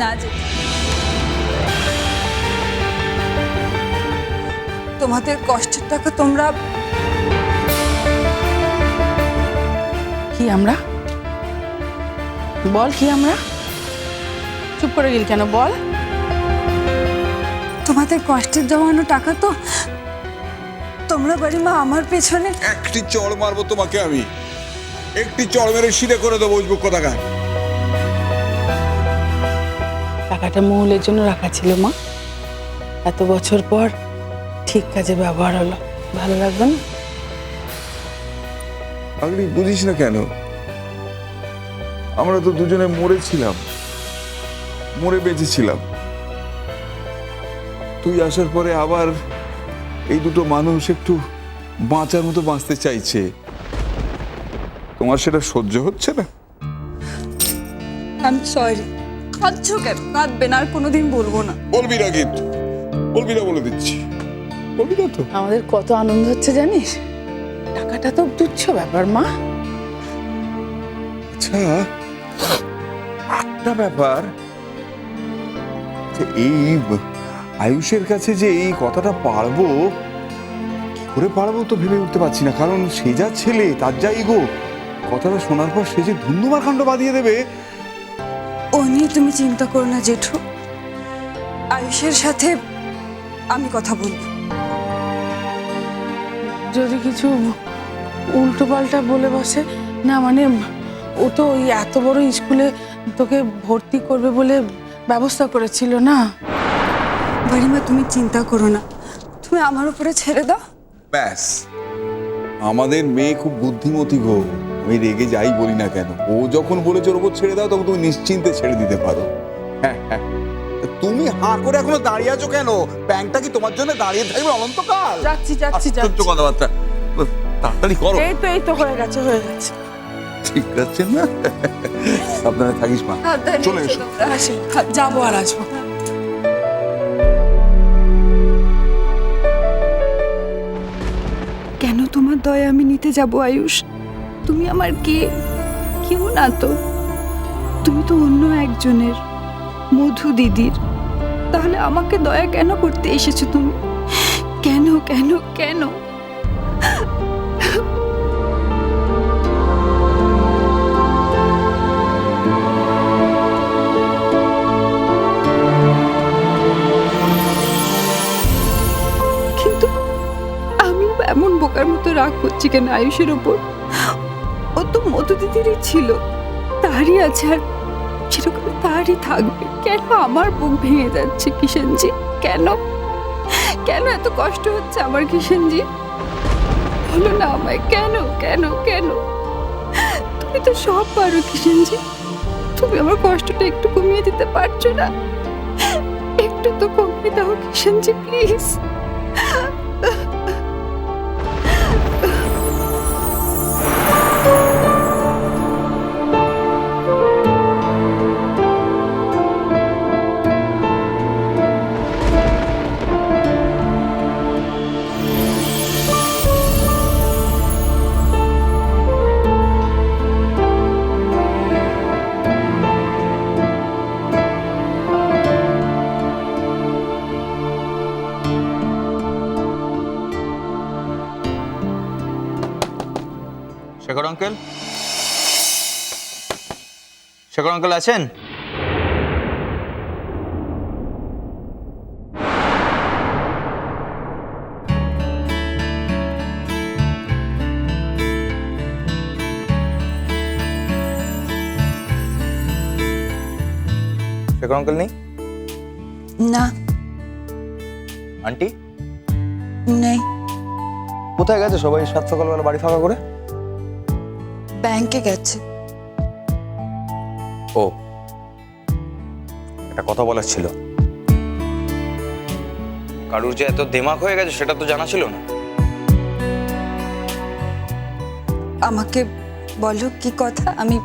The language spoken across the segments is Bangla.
না তোমাদের কষ্টের টাকা তোমরা কি আমরা? বল কি আমরা? চুপ করে গেল কেন? বল। তোমাদের কষ্টের জমানো টাকা তো তোমরা বাড়িমা আমার পেছনে একটি চড় মারবো তোমাকে আমি। একটি চড় মেরে সিধে করে দেবো উজবুক কথাকার। টাকাটা মৌলের জন্য রাখা ছিল মা। এত বছর পর ঠিক কাজে ব্যবহার হলো। ভালো লাগবে না? পাগলি বুঝিস না কেন? আমরা তো দুজনে মরেছিলাম মরে বেঁচেছিলাম তুই আসার পরে আবার এই দুটো মানুষ একটু বাঁচার মতো বাঁচতে চাইছে। তোমার সেটা সহ্য হচ্ছে না? আই সরি কাঁদছো কেন? কাঁদবে না আর কোনোদিন বলব না। বলবি না কিন্তু। বলবি না বলে দিচ্ছি। বলবি না তো। আমাদের কত আনন্দ হচ্ছে জানিস? টাকাটা তো তুচ্ছ ব্যাপার মা। আচ্ছা একটা ব্যাপার। এই আয়ুষের কাছে যে এই কথাটা পারব কি করে পারব তো ভেবে উঠতে পারছি না। কারণ সে যা ছেলে তার যা ইগো কথাটা শোনার পর সে যে ধুন্ধুমার কাণ্ড বাঁধিয়ে দেবে নিয়ে তুমি চিন্তা করো না জেঠু। আয়ুষের সাথে আমি কথা বলব। যদি কিছু উল্টো পাল্টা বলে বসে না মানে ও তো ওই এত বড় স্কুলে তোকে ভর্তি করবে বলে ব্যবস্থা করেছিল না? বাড়িমা তুমি চিন্তা করো না। তুমি আমার উপরে ছেড়ে দাও। ব্যাস। আমাদের মেয়ে খুব বুদ্ধিমতী গো। আমি রেগে যাই বলি না কেন? ও যখন বলেছে ওর উপর ছেড়ে দাও তখন তুমি নিশ্চিন্তে ছেড়ে দিতে পারো। হ্যাঁ হ্যাঁ। তুমি হাঁ করে এখনও দাঁড়িয়ে আছো কেন? ব্যাংকটা কি তোমার জন্য দাঁড়িয়ে থাকবে অনন্তকাল? যাচ্ছি যাচ্ছি যাচ্ছি। কথাবার্তা। তাড়াতাড়ি করো। এই তো এই তো হয়ে গেছে হয়ে গেছে। ঠিক আছে না? আপনারা থাকিস মা। চলে এসো। যাব আর আসব। কেন তোমার দয়া আমি নিতে যাব আয়ুষ? তুমি আমার কে? কেউ না তো। তুমি তো অন্য একজনের মধু দিদির। তাহলে আমাকে দয়া কেন করতে এসেছ তুমি? কেন কেন কেন? কিন্তু আমি এমন বোকার মতো রাগ করছি কেন আয়ুষের ওপর? ও তো মধু দিদিরই ছিল। তারই আছে আর সেরকম তারই থাকবে। কেন আমার বুক ভেঙে যাচ্ছে কিষেনজি? কেন? কেন এত কষ্ট হচ্ছে আমার কিষেনজি? বলো না আমায়, কেন কেন কেন? তুমি তো সব পারো কিষেনজি। তুমি আমার কষ্টটা একটু কমিয়ে দিতে পারছ না? একটু তো কমিয়ে দাও কিষেনজি, প্লিজ। শেখর আঙ্কেল আছেন? শেখর আঙ্কেল নেই? না। আন্টি? নেই। কোথায় গেছে সবাই? সাত সকালবেলা বাড়ি ফাঁকা করে? ব্যাংকে গেছে। ও। একটা কথা বলার ছিল। কারুর যে এত দেমাক হয়ে গেছে সেটা তো জানা ছিল না। আমাকে বলো কি কথা? আমি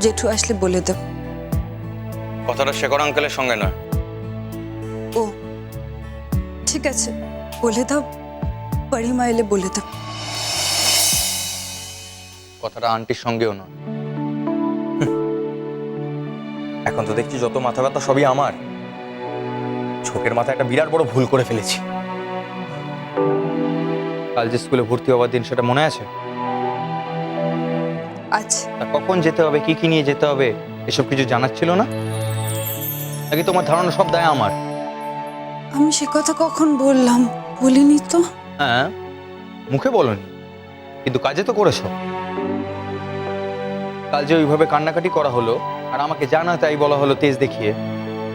জেঠু আসলে বলে দেব। কথাটা শেখর আঙ্কেলের সঙ্গে নয়। ও ঠিক আছে। বলে দাও। পরিমা এলে বলে দাও। কথাটা আন্টির সঙ্গেও নয়। এখন তো দেখছি যত মাথা ব্যথা সবই আমার। ছোকের মাথায় একটা বিরাট বড় ভুল করে ফেলেছি। কাল যে স্কুলে ভর্তি হওয়ার দিন সেটা মনে আছে? আচ্ছা কখন যেতে হবে কি কি নিয়ে যেতে হবে এসব কিছু জানার ছিল না? নাকি তোমার ধারণা সব দায় আমার? আমি সে কথা কখন বললাম? বলিনি তো। হ্যাঁ মুখে বলনি কিন্তু কাজে তো করেছ। কাল যে ওইভাবে কান্নাকাটি করা হলো আর আমাকে জানা তাই বলা হলো তেজ দেখিয়ে।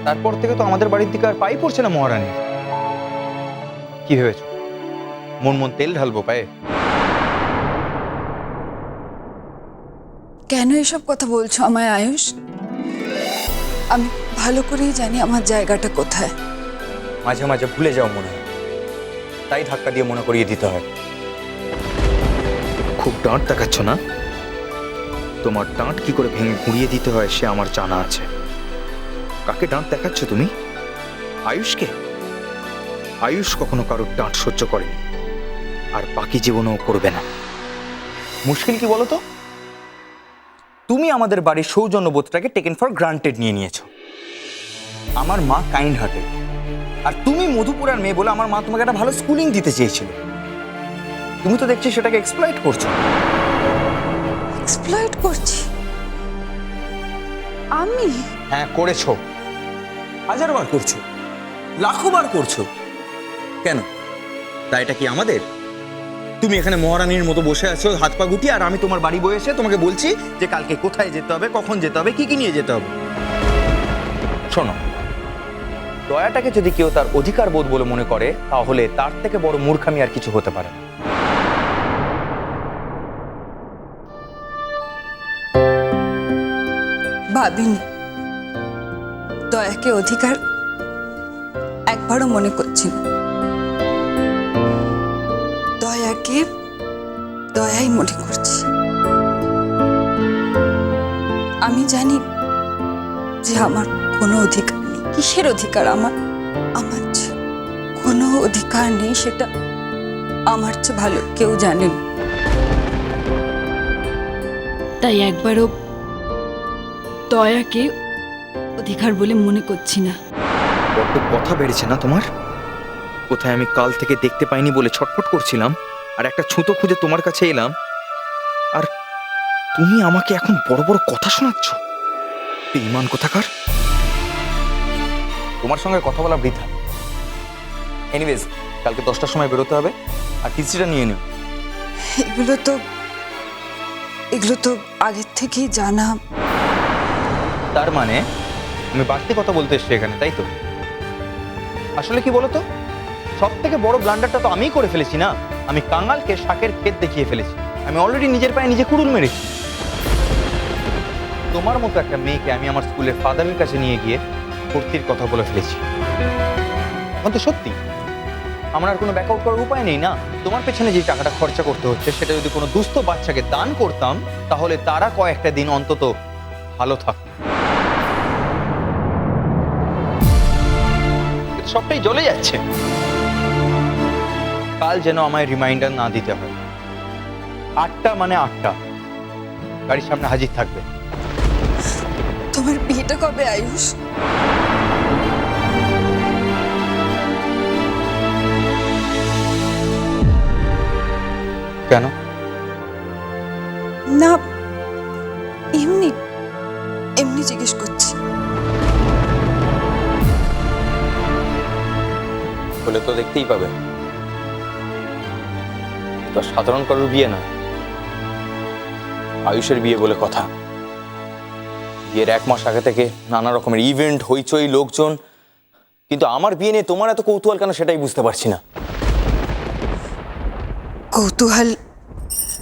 তারপর থেকে তো আমাদের বাড়ির দিকে আর পাই পড়ছে না মহারানী। কি ভেবেছো? মন মন তেল ঢালবো পায়ে? কেন এসব কথা বলছো আমায় আয়ুষ? আমি ভালো করেই জানি আমার জায়গাটা কোথায়। মাঝে মাঝে ভুলে যাও মনে হয়। তাই ধাক্কা দিয়ে মনে করিয়ে দিতে হয়। খুব ডাঁট দেখাচ্ছ না? তোমার ডাঁট কি করে ভেঙে ঘুরিয়ে দিতে হয় সে আমার জানা আছে। কাকে ডাঁট দেখাচ্ছ তুমি? আয়ুষকে? আয়ুষ কখনো কারোর ডাঁট সহ্য করেনি, আর বাকি জীবনেও করবে না। মুশকিল কি বলো তো? তুমি আমাদের বাড়ির সৌজন্যবোধটাকে টেকেন ফর গ্রান্টেড নিয়ে নিয়েছো। আমার মা কাইন্ড হার্টেড আর তুমি মধুপুরার মেয়ে বলে আমার মা তোমাকে একটা ভালো স্কুলিং দিতে চেয়েছিল। তুমি তো দেখছি সেটাকে এক্সপ্লয়েট করছ। এক্সপ্লয়েট করছি। আমি? হ্যাঁ করেছ। হাজারবার করছ। লাখো বার করছ। কেন? তাই এটা কি আমাদের? তুমি এখানে মহারানীর মতো বসে আছো হাত পা গুটিয়ে আর আমি তোমার বাড়ি বয়ে এসে তোমাকে বলছি যে কালকে কোথায় যেতে হবে কখন যেতে হবে কি কি নিয়ে যেতে হবে। শোনো দয়াটাকে যদি কেউ তার অধিকার বোধ বলে মনে করে তাহলে তার থেকে বড় মূর্খামি আর কিছু হতে পারে না। ভাবিনি। দয়াকে অধিকার একবারও মনে করছি না। দয়াকে দয়াই মনে করছি। আমি জানি যে আমার কোনো অধিকার নেই। কিসের অধিকার আমার? আমার যে কোনো অধিকার নেই সেটা আমার চেয়ে ভালো কেউ জানেন তাই একবারও দয়াকে অধিকার বলে মনে করছি না। বড্ড কথা বেড়েছে না তোমার? কোথায় আমি কাল থেকে দেখতে পাইনি বলে ছটফট করছিলাম আর একটা ছুতো খুঁজে তোমার কাছে এলাম। আর তুমি আমাকে এখন বড় বড় কথা শোনাচ্ছ? বেঈমান কোথাকার? তোমার সঙ্গে কথা বলা বৃথা। এনিওয়েজ কালকে দশটার সময় বেরোতে হবে আর টিসিটা নিয়ে নিও। এগুলো তো এগুলো তো আগের থেকেই জানা। তার মানে? আমি বাড়তি কথা বলতে এসছি এখানে, তাই তো? আসলে কি বলতো? সব থেকে বড় ব্লান্ডারটা তো আমিই করে ফেলেছি না? আমি কাঙালকে শাকের ক্ষেত দেখিয়ে ফেলেছি। আমি অলরেডি নিজের পায়ে নিজে কুড়ুল মেরেছি। তোমার মতো একটা মেয়েকে আমি আমার স্কুলের ফাদারের কাছে নিয়ে গিয়ে ভর্তির কথা বলে ফেলেছি। এখন তো সত্যি। আমার আর কোনো ব্যাকআউট করার উপায় নেই না? তোমার পেছনে যে টাকাটা খরচা করতে হচ্ছে, সেটা যদি কোনো দুস্থ বাচ্চাকে দান করতাম, তাহলে তারা কয়েকটা দিন অন্তত ভালো থাকতো। সবটাই জ্বলে যাচ্ছে। কাল যেন আমায় রিমাইন্ডার না দিতে হয়। আটটা মানে আটটা। গাড়ির সামনে হাজির থাকবে। তোমার বিয়েটা কবে আয়ুষ? কেন? না এমনি এমনি জিজ্ঞেস করছি। বলে তো দেখতেই পাবে। তো সাধারণ কারোর বিয়ে না। আয়ুষের বিয়ে বলে কথা। বিয়ের এক মাস আগে থেকে নানা রকমের ইভেন্ট হইচই লোকজন। কিন্তু আমার বিয়ে নিয়ে তোমার এত কৌতূহল কেন সেটাই বুঝতে পারছি না। কৌতূহল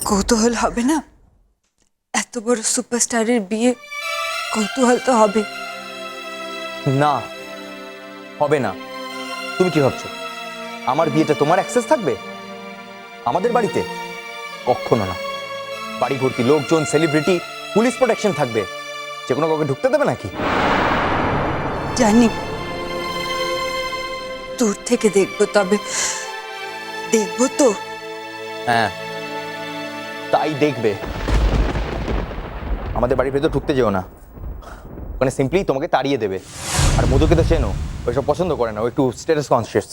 কৌতূহল হবে না? এত বড় সুপারস্টারের বিয়ে কৌতূহল তো হবে। না হবে না। তুমি কি ভাবছ? আমার বিয়েতে তোমার অ্যাক্সেস থাকবে? আমাদের বাড়িতে? কখনো না। বাড়ি ভর্তি লোকজন সেলিব্রিটি পুলিশ প্রোটেকশন থাকবে। যে কোনো কাউকে ঢুকতে দেবে নাকি? জানি। দূর থেকে দেখব তবে দেখব তো। হ্যাঁ তাই দেখবে। আমাদের বাড়ির ভেতর ঢুকতে যেও না। ওখানে সিম্পলি তোমাকে তাড়িয়ে দেবে। আর মধুকে তো চেনো ওইসব পছন্দ করে না ও একটু স্টেটাস কনসিয়াস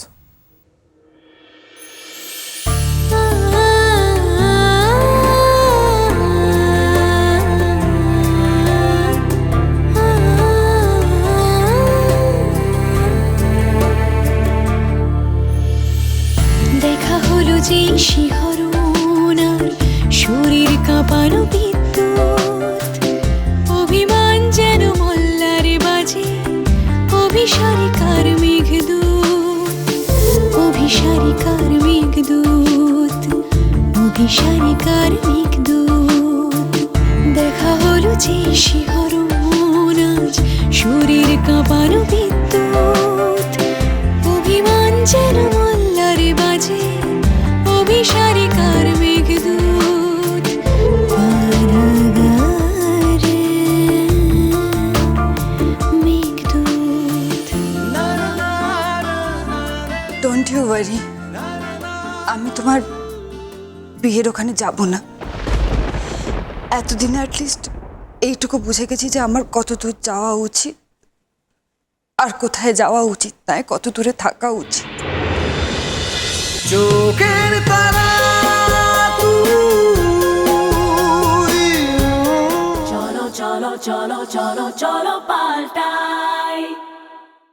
অভিসারিকার মেঘদূত দেখা হলো যে শিহরণ আজ শরীর কাঁপানো বিদ্যুৎ। অভিমান যেন মল্লারে বাজে অভিসারিকার Meghdoot Meghdoot don't you worry আমি তোমার বিয়ের ওখানে যাব না। এতদিনে অ্যাটলিস্ট এইটুকু বুঝে গেছি যে আমার কত দূর যাওয়া উচিত আর কোথায় যাওয়া উচিত নয় কত দূরে থাকা উচিত। চলো চলো চলো চলো চলো পাল্টা